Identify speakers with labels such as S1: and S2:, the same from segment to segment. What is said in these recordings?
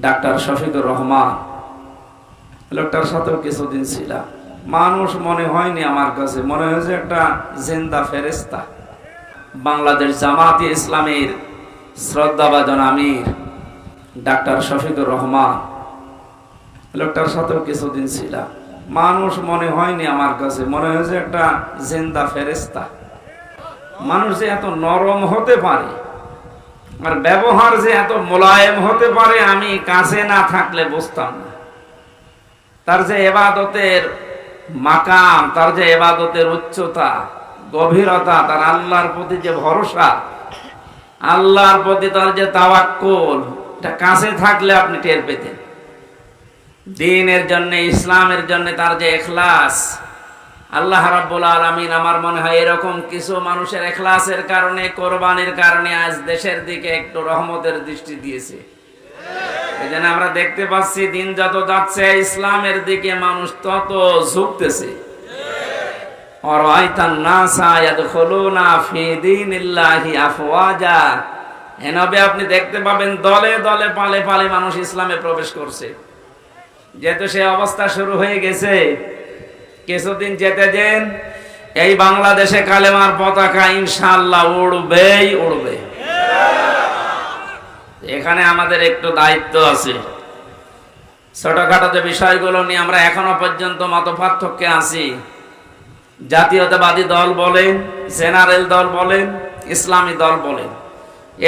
S1: Doctor Shafiqur Rahman. লোকটার সাথেও কিছুদিন ছিলাম। মানুষ মনে হয়নি আমার কাছে। মনে হয়েছে একটা জিন্দা ফেরেস্তা বাংলাদেশ জামাতি ইসলামের শ্রদ্ধাভাজন আমির, ডাক্তার শফিকুর রহমান। লোকটার সাথেও কিছুদিন ছিলাম। মানুষ মনে হয়নি আমার কাছে। মনে হয়েছে একটা জিন্দা ফেরেস্তা মানুষ যে এত নরম হতে পারে আর ব্যবহার যে এত মোলায়েম হতে পারে, আমি কাছে না থাকলে বুঝতাম না। তার যে এবাদতের মাকাম, তার যে এবাদতের উচ্চতা, গভীরতা, তার আল্লাহর প্রতি যে ভরসা, আল্লাহর প্রতি তার যে তাওয়াক্কুল, এটা কাছে থাকলে আপনি টের পেতেন। দিনের জন্য, ইসলামের জন্য তার যে এখলাস আল্লাহ রাব্বুল আলামিন আমার মনে হয় এরকম কিছু মানুষের এখলাসের কারণে, কোরবানির কারণে আজ দেশের দিকে একটু রহমতের দৃষ্টি দিয়েছে। এই আমরা দেখতে পাচ্ছি দিন যত যাচ্ছে, ইসলামের দিকে মানুষ তত ঝুঁকতেছে। আপনি দেখতে পাবেন দলে দলে পালে পালে মানুষ ইসলামে প্রবেশ করছে। যেহেতু সে অবস্থা শুরু হয়ে গেছে কিছুদিন যেতে দেন, এই বাংলাদেশে কালেমার পতাকা ইনশাল্লাহ উড়বেই উড়বে। এখানে আমাদের একটু দায়িত্ব আছে। ছোটখাটো যে বিষয়গুলো নিয়ে আমরা এখনও পর্যন্ত মত পার্থক্যে আছি। জাতীয়তাবাদী দল বলেন, জেনারেল দল বলেন, ইসলামী দল বলেন।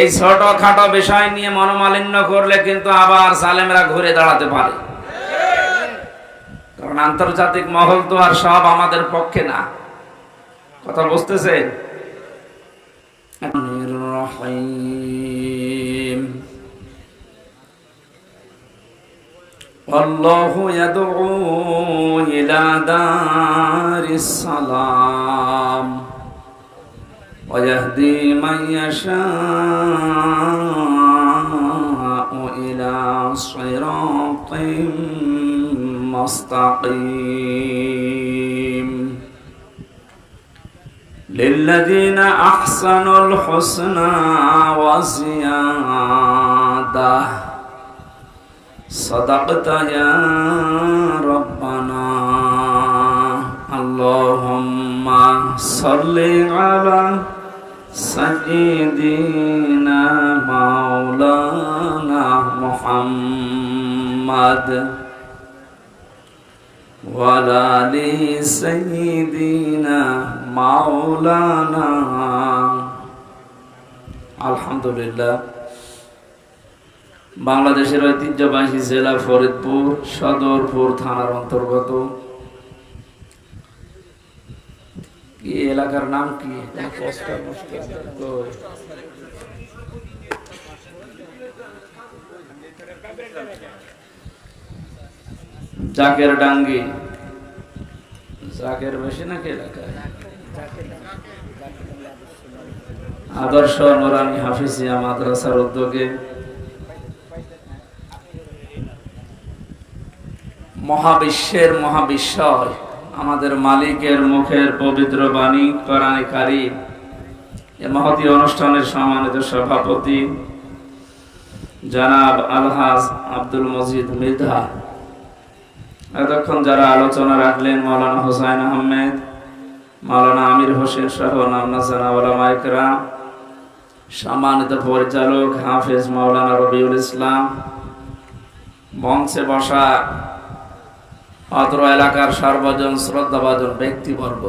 S1: এই ছোটখাটো বিষয় নিয়ে মনোমালিন্য করলে কিন্তু আবার সালেমরা ঘুরে দাঁড়াতে পারে। কারণ আন্তর্জাতিক মহল তো আর সব আমাদের পক্ষে না কথা বুঝতেছেন রহিম والله يدعو إلى دار السلام ويهدي من يشاء إلى صراط مستقيم للذين أحسنوا الحسنى وزيادة. صدقت يا ربنا. اللهم صل على سيدنا مولانا محمد. وعلى آل سيدنا مولانا الحمد لله বাংলাদেশের ঐতিহ্যবাহী জেলা ফরিদপুর সদরপুর থানার অন্তর্গত কি এলাকার নাম কি জাকের ডাঙ্গি। জাকের বেশি নাকি এলাকায়? আদর্শ নোরানি হাফিজিয়া মাদ্রাসার উদ্যোগে। মহাবিশ্বের মহাবিশ্বয়, আমাদের মালিকের মুখের পবিত্র বাণী, কোরআনে কারিম। এ মহতি অনুষ্ঠানের সম্মানিত সভাপতি জনাব আলহাজ আব্দুল মজিদ মৃধা। এতক্ষণ যারা আলোচনা রাখলেন মৌলানা হোসাইন আহমেদ মৌলানা আমির হোসেন সহ নামনাজানা সম্মানিত পরিচালক হাফেজ মৌলানা রবিউল ইসলাম মঞ্চে বসা অত্র এলাকার সর্বজন শ্রদ্ধাভাজন ব্যক্তিবর্গ,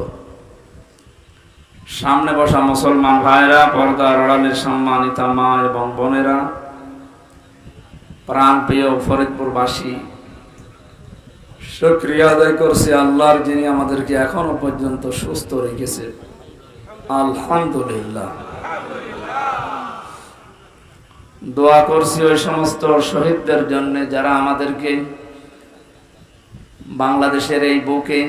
S1: সামনে বসা মুসলমান ভাইরা, পর্দার আড়ালের সম্মানিতা মা এবং বোনেরা প্রাণ প্রিয় ফরিদপুরবাসী শুক্রিয়া আদায় করছি আল্লাহর যিনি আমাদেরকে এখনও পর্যন্ত সুস্থ রেখেছে। আলহামদুলিল্লাহ। দোয়া করছি ওই সমস্ত শহীদদের জন্য যারা আমাদেরকে বাংলাদেশের এই বুকে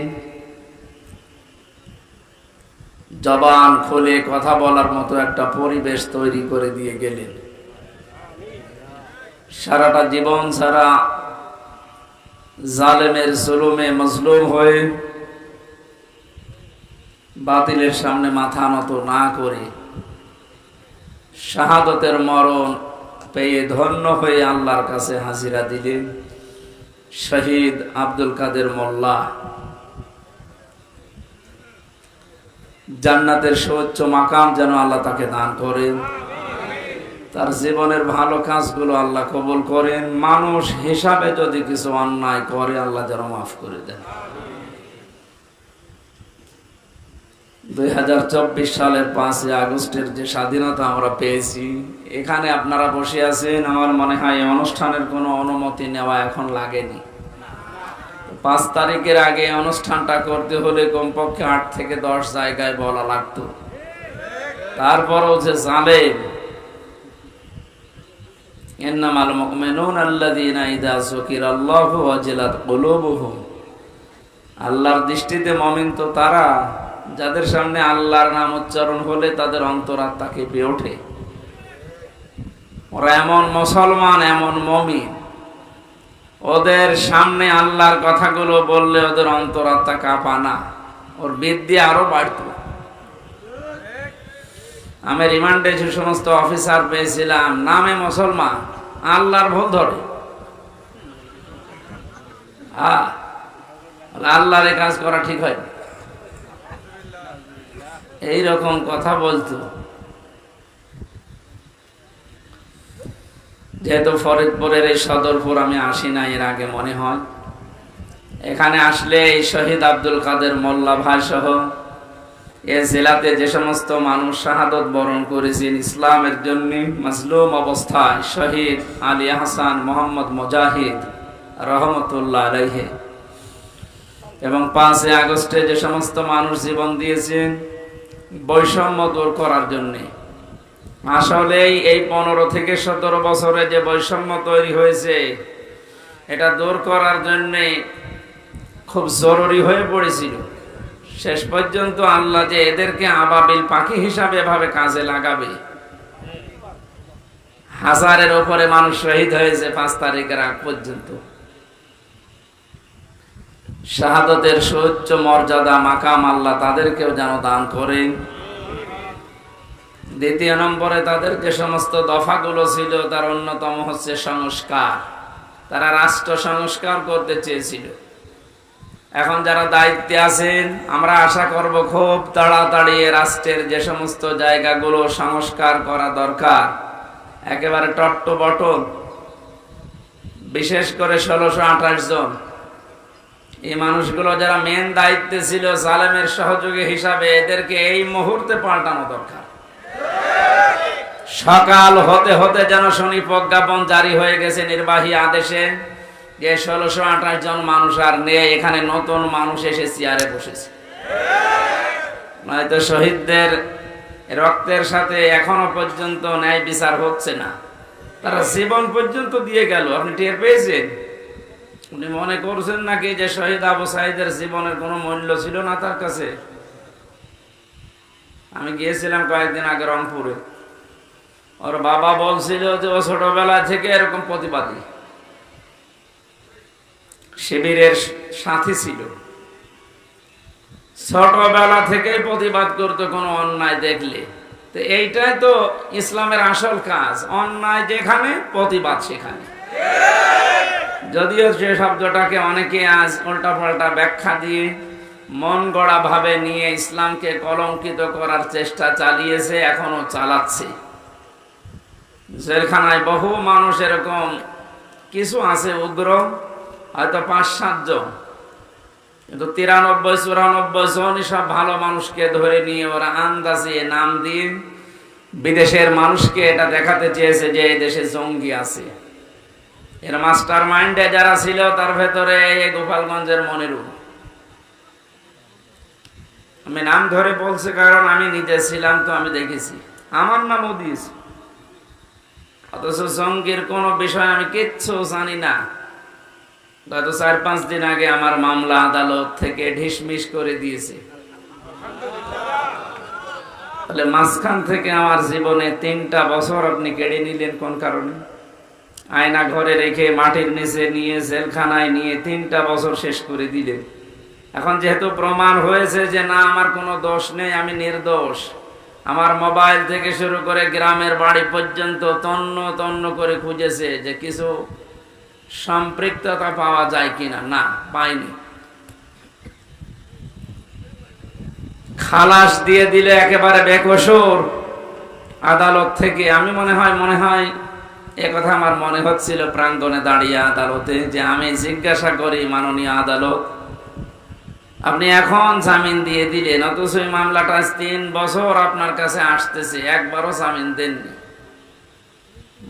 S1: জবান খুলে কথা বলার মতো একটা পরিবেশ তৈরি করে দিয়ে গেলেন। সারাটা জীবন সারা জালেমের জুলুমে মজলুম হয়ে বাতিলের সামনে মাথা নত না করে শাহাদতের মরণ পেয়ে ধন্য হয়ে আল্লাহর কাছে হাজিরা দিলেন শহীদ আব্দুল কাদের মোল্লা। জান্নাতের সর্বোচ্চ মাকাম যেন আল্লাহ তাকে দান করেন তার জীবনের ভালো কাজগুলো আল্লাহ কবুল করেন। মানুষ হিসাবে যদি কিছু অন্যায় করে, আল্লাহ যেন মাফ করে দেন। দুই হাজার চব্বিশ সালের পাঁচই আগস্টের যে স্বাধীনতা আমরা পেয়েছি, এখানে আপনারা বসে আছেন, আমার মনে হয় অনুষ্ঠানের কোনো অনুমতি নেওয়া এখন লাগেনি। পাঁচ তারিখের আগে অনুষ্ঠানটা করতে হলে কমপক্ষে আট থেকে দশ জায়গায় বলা লাগতো। তারপরও যে জালেম আল্লাহর দৃষ্টিতে মমিন তো তারা, যাদের সামনে আল্লাহর নাম উচ্চারণ হলে তাদের অন্তরাত্মা কেঁপে ওঠে। ওরা এমন মুসলমান, এমন মমিন। ওদের সামনে আল্লাহর কথাগুলো বললে ওদের অন্তরাত্মা কাঁপা না। ওর বৃদ্ধি আরও বাড়ত। আমি রিমান্ডে যে সমস্ত অফিসার পেয়েছিলাম নামে মুসলমান আল্লাহর ভুল ধরে। আহ, আল্লাহর কাজ করা ঠিক হয় এই রকম কথা বলতো। যেহেতু ফরিদপুরের এই সদরপুর আমি আসি না এর আগে মনে হয়। এখানে আসলে এই শহীদ আব্দুল কাদের মোল্লা ভাই সহ এ জেলাতে যে সমস্ত মানুষ শাহাদত বরণ করেছেন, ইসলামের জন্য মাজলুম অবস্থায় শহীদ আলী হাসান মোহাম্মদ মুজাহিদ রহমতুল্লাহ আলাইহে। এবং পাঁচই আগস্টে যে সমস্ত মানুষ জীবন দিয়েছেন, বৈষম্য দূর করার জন্যে। আসলেই এই পনেরো থেকে সতেরো বছরে যে বৈষম্য তৈরি হয়েছে, এটা দূর করার জন্যে খুব জরুরি হয়ে পড়েছিল। শেষ পর্যন্ত আল্লাহ যে এদেরকে আবাবিল পাখি হিসাবে এভাবে কাজে লাগাবে। হাজারের ওপরে মানুষ শহীদ হয়েছে পাঁচ তারিখের আগ পর্যন্ত। শাহাদতের সৌচ্চ মর্যাদা, মাকাম আল্লাহ তাদেরকেও যেন দান করেন। দ্বিতীয় নম্বরে তাদের যে সমস্ত দফাগুলো ছিল, তার অন্যতম হচ্ছে সংস্কার। তারা রাষ্ট্র সংস্কার করতে চেয়েছিল। এখন যারা দায়িত্বে আছেন, আমরা আশা করব খুব তাড়াতাড়ি রাষ্ট্রের যে সমস্ত জায়গাগুলো সংস্কার করা দরকার। একেবারে টট্ট বটল বিশেষ করে ষোলোশো আঠাশ জন। এই মানুষগুলো যারা মেন দায়িত্বে ছিল, সালেমের সহযোগী হিসাবে এদেরকে এই মুহূর্তে পাল্টানো দরকার। সকাল হতে হতে যেন শনি প্রজ্ঞাপন জারি হয়ে গেছে নির্বাহী আদেশে। যে ষোলোশো আঠাশ জন মানুষ আর নেই এখানে নতুন মানুষ এসে চেয়ারে বসেছে। নয়তো শহীদদের রক্তের সাথে এখনও পর্যন্ত ন্যায় বিচার হচ্ছে না। তারা জীবন পর্যন্ত দিয়ে গেল, আপনি টের পেয়েছেন? উনি মনে করছেন নাকি যে শহীদ আবু সাইদের জীবনের কোনো মূল্য ছিল না তার কাছে? আমি গিয়েছিলাম কয়েকদিন আগে রংপুরে। ওর বাবা বলছিল যে ও ছোটবেলা থেকে এরকম প্রতিবাদী। শিবিরের সাথী ছিল। ছোটবেলা থেকে প্রতিবাদ করতো কোনো অন্যায় দেখলে। তো এইটাই তো ইসলামের আসল কাজ। অন্যায় যেখানে, প্রতিবাদ সেখানে। যদিও সে শব্দটাকে অনেকে আজ উল্টা পাল্টা ব্যাখ্যা দিয়ে মন গড়া ভাবে নিয়ে ইসলামকে কলঙ্কিত করার চেষ্টা চালিয়েছে এখনও চালাচ্ছে। জেলখানায় বহু মানুষ এরকম কিছু আছে উগ্র। হয়তো পাঁচ, সাতজন। কিন্তু তিরানব্বই, চুরানব্বই জন সব ভালো মানুষকে ধরে নিয়ে ওরা আন্দাজে নাম দিয়ে বিদেশের মানুষকে এটা দেখাতে চেয়েছে যে এই দেশে জঙ্গি আছে। এর মাস্টার মাইন্ডে যারা ছিল, তার ভেতরে এই গোপালগঞ্জের মনিরু আমি নাম ধরে বলছি কারণ আমি নিজে ছিলাম তো আমি দেখেছি। আমার নামও দিয়েছি। অথচ জঙ্গির কোনো বিষয় আমি কিচ্ছু জানি না। গত চার পাঁচ দিন আগে আমার মামলা আদালত থেকে ঢিসমিস করে দিয়েছে। তাহলে মাঝখান থেকে আমার জীবনে তিনটা বছর আপনি কেড়ে নিলেন কোন কারণে? আয়না ঘরে রেখে মাটির নিচে নিয়ে জেলখানায় নিয়ে তিনটা বছর শেষ করে দিলেন। এখন যেহেতু প্রমাণ হয়েছে যে না, আমার কোনো দোষ নেই, আমি নির্দোষ। আমার মোবাইল থেকে শুরু করে গ্রামের বাড়ি পর্যন্ত তন্ন তন্ন করে খুঁজেছে যে কিছু সম্পৃক্ততা পাওয়া যায় কিনা? না, পাইনি। খালাস দিয়ে দিলে একেবারে বেকসুর আদালত থেকে। আমি মনে হয় মনে হয় কথা আমার মনে হচ্ছিল প্রাঙ্গণে দাঁড়িয়ে আদালতে, যে আমি জিজ্ঞাসা করি, মাননীয় আদালত, আপনি এখন জামিন দিয়ে দিলেন, অথচ মামলাটা তিন বছর আপনার কাছে আসতেছে, একবারও জামিন দেননি।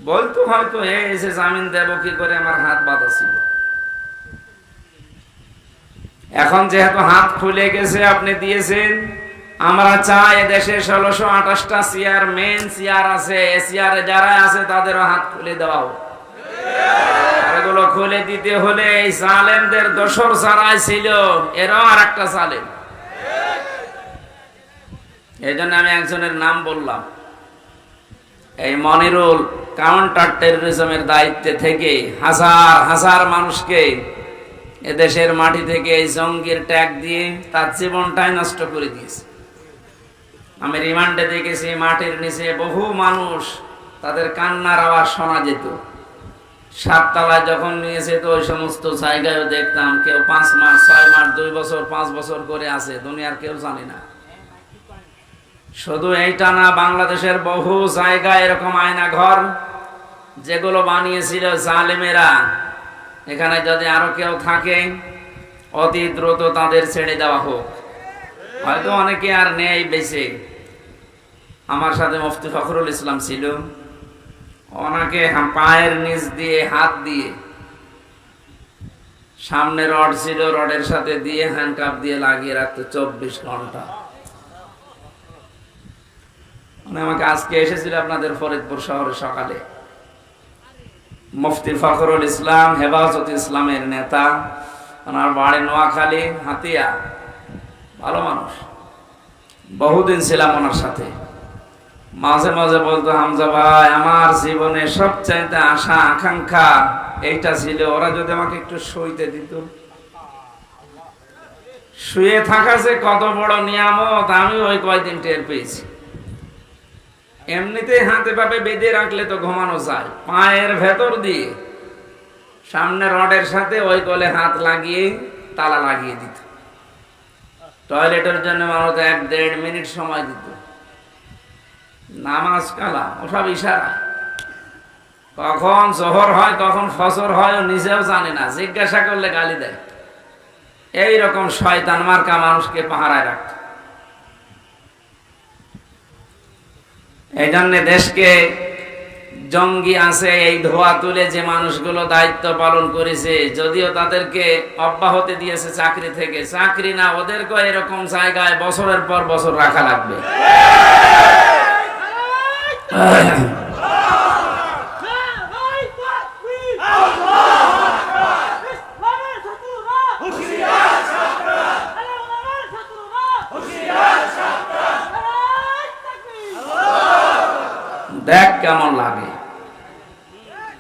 S1: বলতো হয়তো, এ, এসে জামিন দেব, কি করে আমার হাত বাঁধা ছিল? এখন যেহেতু হাত খুলে গেছে, আপনি দিয়েছেন, আমরা চাই দেশে ষোলোশো আঠাশটা চেয়ার মেন চেয়ার আছে চেয়ারে যারা আছে, তাদেরও হাত খুলে দেওয়া এগুলো খুলে দিতে হলে এই সালেমদের দোসর ছাড়াই ছিল, এরাও আর একটা সালেম এই আমি একজনের নাম বললাম, এই মনিরুল। কাউন্টার টেরোরিজমের দায়িত্বে থেকে হাজার হাজার মানুষকে এদেশের মাটি থেকে এই জঙ্গির ট্যাগ দিয়ে তার জীবনটাই নষ্ট করে দিয়েছে। আমি রিমান্ডে দেখেছি, মাটির নিচে বহু মানুষ তাদের কান্নার আওয়াজ শোনা যেত। সাততলায় যখন নিয়েছে তো ওই সমস্ত জায়গায়ও দেখতাম কেউ পাঁচ মাস, ছয় মাস, দুই বছর, পাঁচ বছর করে আছে, দুনিয়ার কেউ জানে না। শুধু এইটা না, বাংলাদেশের বহু জায়গায় এরকম আয়না ঘর যেগুলো বানিয়েছিল জালেমেরা, এখানে যদি আরও কেউ থাকে, অতি দ্রুত তাদের ছেড়ে দেওয়া হোক। হয়তো অনেকে আর নেই বেঁচে। আমার সাথে মুফতি ফখরুল ইসলাম ছিল। ওনাকে পায়ের নিচ দিয়ে, হাত দিয়ে, সামনে রড ছিল, রডের সাথে দিয়ে হ্যান্ডকাপ দিয়ে লাগিয়ে রাখতো চব্বিশ ঘণ্টা। উনি আমাকে আজকে এসেছিল আপনাদের ফরিদপুর শহরে সকালে। মুফতি ফখরুল ইসলাম, হেফাজত ইসলামের নেতা, ওনার বাড়ি নোয়াখালী, হাতিয়া। ভালো মানুষ। বহুদিন ছিলাম ওনার সাথে। মাঝে মাঝে বলতো, হামজা ভাই, আমার জীবনে সবচাইতে আশা, আকাঙ্ক্ষা এইটা ছিল, ওরা যদি আমাকে একটু শুইতে দিত। শুয়ে থাকা যে কত বড় নিয়ামত আমি ওই কয়দিন টের পেয়েছি। এমনিতে হাতে পাপে বেঁধে রাখলে তো ঘুমানো যায়। পায়ের ভেতর দিয়ে সামনে রডের সাথে ওই কলে হাত লাগিয়ে তালা লাগিয়ে দিত। টয়লেটের জন্য মানুষ এক দেড় মিনিট সময় দিত। নামাজ কালা ওসব ইশারা। কখন জোহর হয়, কখন ফসর হয়, ও নিজেও জানে না। জিজ্ঞাসা করলে গালি দেয়। এই রকম শয়তান মার্কা মানুষকে পাহারায় রাখত। এই জন্য দেশকে জঙ্গি আছে, এই ধোয়া তুলে যে মানুষগুলো দায়িত্ব পালন করেছে, যদিও তাদেরকে অব্যাহতি দিয়েছে চাকরি থেকে। চাকরি না, ওদেরকে এরকম জায়গায় বছরের পর বছর রাখা লাগবে দেখ কেমন লাগে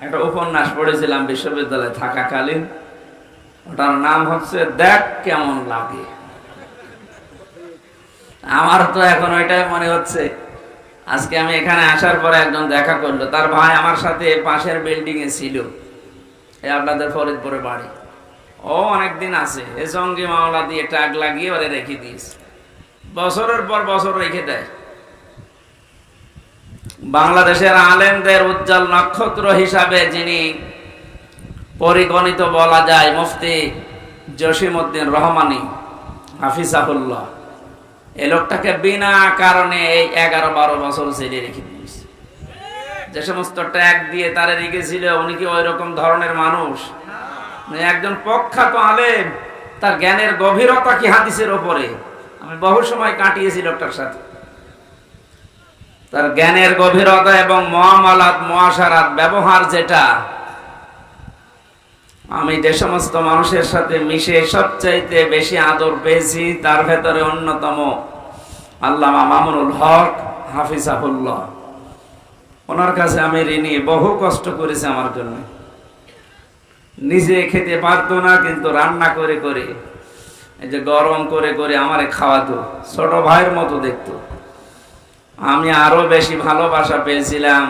S1: একটা উপন্যাস পড়েছিলাম বিশ্ববিদ্যালয়ে থাকাকালীন, ওটার নাম হচ্ছে দেখ কেমন লাগে। আমার তো এখন ওইটাই মনে হচ্ছে। আজকে আমি এখানে আসার পরে একজন দেখা করল, তার ভাই আমার সাথে পাশের বিল্ডিং এ ছিল, এই আপনাদের ফরিদপুরে বাড়ি। ও অনেকদিন আছে, এ সঙ্গে মামলা দিয়ে টাক লাগিয়ে ওরে রেখে দিয়েছে। বছরের পর বছর রেখে দেয়। বাংলাদেশের আলেমদের উজ্জ্বল নক্ষত্র হিসাবে যিনি পরিগণিত বলা যায় মুফতি জসিমউদ্দিন রহমানি, হাফিজাহুল্লাহ। এই লোকটাকে বিনা কারণে এই এগারো বারো বছর জেলে রেখে দিয়েছে। যে সমস্ত ট্যাগ দিয়ে তারে রেখেছিল, উনি কি ওই রকম ধরনের মানুষ? মানে একজন প্রখ্যাত আলেম, তার জ্ঞানের গভীরতা কি হাদিসের ওপরে আমি বহু সময় কাটিয়েছি লোকটার সাথে। তার জ্ঞানের গভীরতা এবং মহামালাত, মহাসারাত, ব্যবহার যেটা আমি যে সমস্ত মানুষের সাথে মিশে সবচাইতে বেশি আদর পেয়েছি, তার ভেতরে অন্যতম আল্লামা মামুনুল হক হাফিজাহুল্লাহ। ওনার কাছে আমি ঋণী, বহু কষ্ট করেছে আমার জন্য। নিজে খেতে পারতো না, কিন্তু রান্না করে করে, এই যে গরম করে করে আমারে খাওয়াতো, ছোট ভাইয়ের মতো দেখতো। আমি আরও বেশি ভালোবাসা পেয়েছিলাম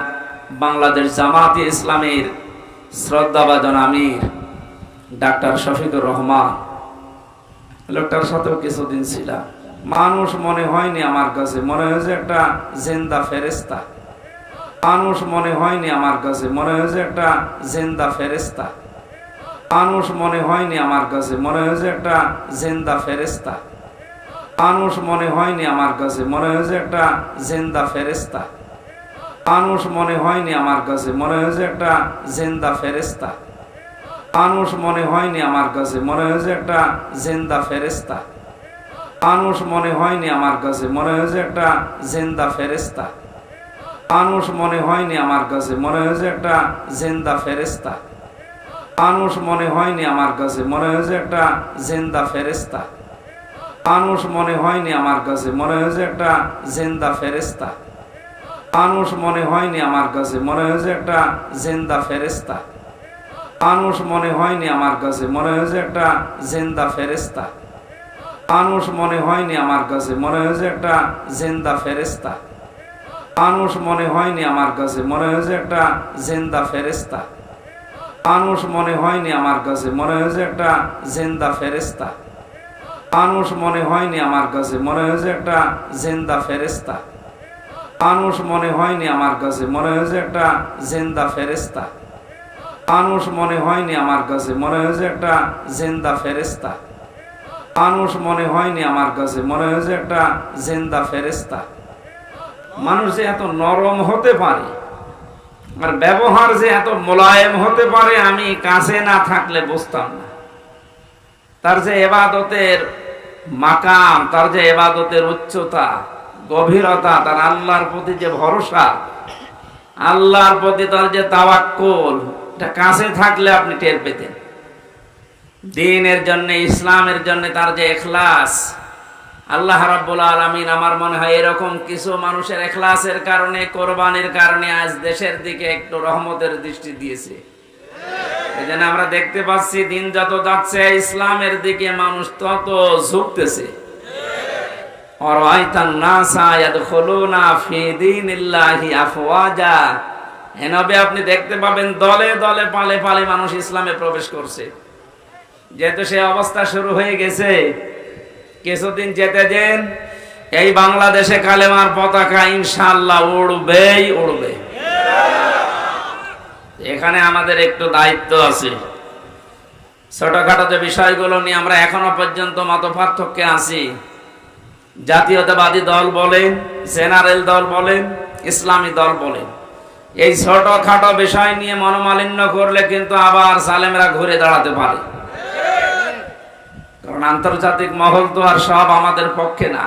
S1: বাংলাদেশ জামাতি ইসলামের শ্রদ্ধাভাজন আমির। ডাক্তার শফিকুর রহমান। লোকটার সাথেও কিছুদিন ছিলাম মানুষ মনে হয়নি আমার কাছে। মনে হয়েছে একটা জেন্দা ফেরেস্তা মানুষ মনে হয়নি আমার কাছে। মনে হয়েছে একটা জেন্দা ফেরেস্তা মানুষ মনে হয়নি আমার কাছে। মনে হয়েছে একটা জেন্দা ফেরেস্তা মানুষ মনে হয়নি আমার কাছে। মনে হয়েছে একটা জেন্দা ফেরেস্তা মানুষ মনে হয়নি আমার কাছে। মনে হয়েছে একটা জেন্দা ফেরেস্তা মানুষ মনে হয়নি আমার কাছে। মনে হয়েছে একটা জেন্দা ফেরেস্তা মানুষ মনে হয়নি আমার কাছে। মনে হয়েছে একটা জেন্দা ফেরেস্তা মানুষ মনে হয়নি আমার কাছে। মনে হয়েছে একটা জেন্দা ফেরেস্তা মানুষ মনে হয়নি আমার কাছে। মনে হয়েছে একটা জেন্দা ফেরেস্তা মানুষ মনে হয়নি আমার কাছে। মনে হয়েছে একটা জেন্দা ফেরেস্তা মানুষ মনে হয়নি আমার কাছে। মনে হয়েছে একটা জেন্দা ফেরেস্তা মানুষ মনে হয়নি আমার কাছে। মনে হয়েছে একটা জেন্দা ফেরেস্তা মানুষ মনে হয়নি আমার কাছে। মনে হয়েছে একটা জেন্দা ফেরেস্তা মানুষ মনে হয়নি আমার কাছে। মনে হয়েছে একটা জেন্দা ফেরেস্তা মানুষ মনে হয়নি আমার কাছে। মনে হয়েছে একটা জেন্দা ফেরেস্তা মানুষ মনে হয়নি আমার কাছে। মনে হয়েছে একটা জেন্দা ফেরেস্তা মানুষ মনে হয়নি আমার কাছে। মনে হয়েছে একটা জেন্দা ফেরেস্তা মানুষ মনে হয়নি আমার কাছে। মনে হয়েছে একটা জেন্দা ফেরেস্তা মানুষ মনে হয়নি আমার কাছে। মনে হয়েছে একটা জেন্দা ফেরেস্তা মানুষ যে এত নরম হতে পারে, আর ব্যবহার যে এত মোলায়েম হতে পারে, আমি কাছে না থাকলে বুঝতাম না। তার যে এবাদতের মাকাম, তার যে এবাদতের উচ্চতা, গভীরতা, তার আল্লাহর প্রতি যে ভরসা, আল্লাহর প্রতি তার যে তাওয়াক্কুল এটা কাছে থাকলে আপনি টের পেতেন। দিনের জন্য, ইসলামের জন্য তার যে এখলাস, আল্লাহ রাব্বুল আলামিন আমার মনে হয় এরকম কিছু মানুষের এখলাসের কারণে, কোরবানির কারণে আজ দেশের দিকে একটু রহমতের দৃষ্টি দিয়েছে। এজন্য আমরা দেখতে পাচ্ছি, দিন যত যাচ্ছে, ইসলামের দিকে মানুষ তত ঝুঁকতেছে। অরাইতান নাসা ইয়াদখুলুনা ফি দীনিল্লাহি আফওয়াজা। এনবে আপনি দেখতে পাবেন দলে দলে পালে পালে মানুষ ইসলামে প্রবেশ করছে। যেহেতু সে অবস্থা শুরু হয়ে গেছে, কিছুদিন যেতে দেন, এই বাংলাদেশে কালেমার পতাকা ইনশাল্লাহ উড়বেই উড়বে। এখানে আমাদের একটু দায়িত্ব আছে। ছোটখাটো যে বিষয়গুলো নিয়ে আমরা এখনও পর্যন্ত মত পার্থক্যে আছি। জাতীয়তাবাদী দল বলেন, জেনারেল দল বলেন, ইসলামী দল বলেন। এই ছোটখাটো বিষয় নিয়ে মনোমালিন্য করলে কিন্তু আবার সালেমরা ঘুরে দাঁড়াতে পারে। কারণ আন্তর্জাতিক মহল তো আর সব আমাদের পক্ষে না।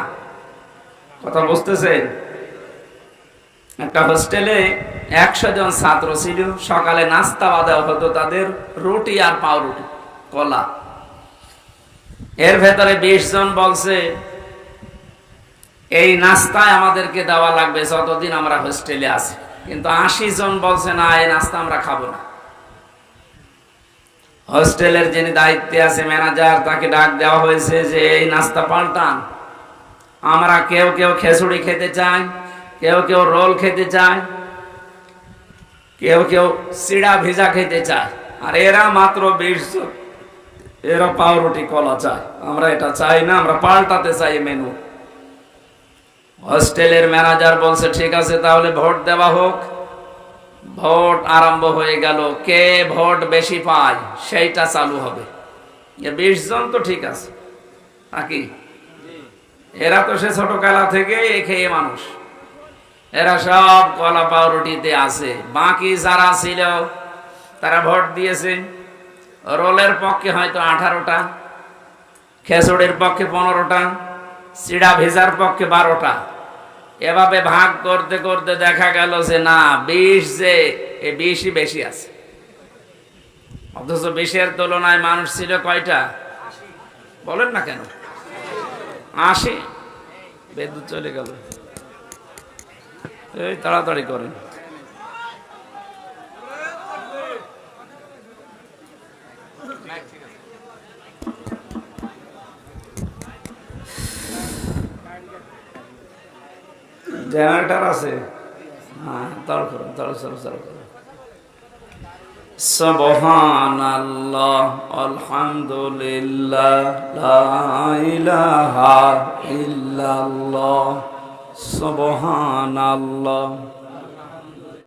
S1: কথা বুঝতেছেন? একটা হোস্টেলে একশো জন ছাত্র ছিল, সকালে নাস্তা বাদা হতো তাদের রুটি আর পাউরুটি, কলা। এর ভেতরে বিশ জন বলছে, এই নাস্তায় আমাদেরকে দেওয়া লাগবে, যতদিন আমরা হোস্টেলে আছি। কিন্তু আশি জন বলছে, না, এই নাস্তা আমরা খাব না। হোস্টেলের যিনি দায়িত্বে আছে, ম্যানেজার, তাকে ডাক দেওয়া হয়েছে যে, এই নাস্তা পাল্টান। আমরা কেউ কেউ খেসুড়ি খেতে চাই, কেউ কেউ রোল খেতে চায় কেউ কেউ সিড়া ভিজা খেতে চায়। আর এরা মাত্র বিশ এরা পাউরুটি কলা চায়। আমরা এটা চাই না, আমরা পাল্টাতে চাই মেনু হোস্টেলের ম্যানেজার বলছে, ঠিক আছে, তাহলে ভোট দেওয়া হোক। ভোট আরম্ভ হয়ে গেল। কে ভোট বেশি পায়, সেইটা চালু হবে। বিশ জন তো ঠিক আছে। নাকি? এরা তো সে ছোটবেলা থেকে খেয়ে মানুষ। এরা সব কলা পাউরুটিতে আছে। বাকি যারা ছিল, তারা ভোট দিয়েছে। রোলের পক্ষে হয়তো আঠারোটা খেসুড়ির পক্ষে পনেরোটা চিড়া ভেজার পক্ষে বারোটা। এভাবে ভাগ করতে করতে দেখা গেল যে না, বিষ যে, এ বিষই বেশি আছে। অথচ বিষের তুলনায় মানুষ ছিল কয়টা? বলেন না কেন? আশি। বিদ্যুৎ চলে গেল। এই তাড়াতাড়ি করেন। জেনারেটর আছে হ্যাঁ তাড় করুন তাড় তাড় তাড় করুন سبحان الله الحمد لله لا إله إلا الله سبحان الله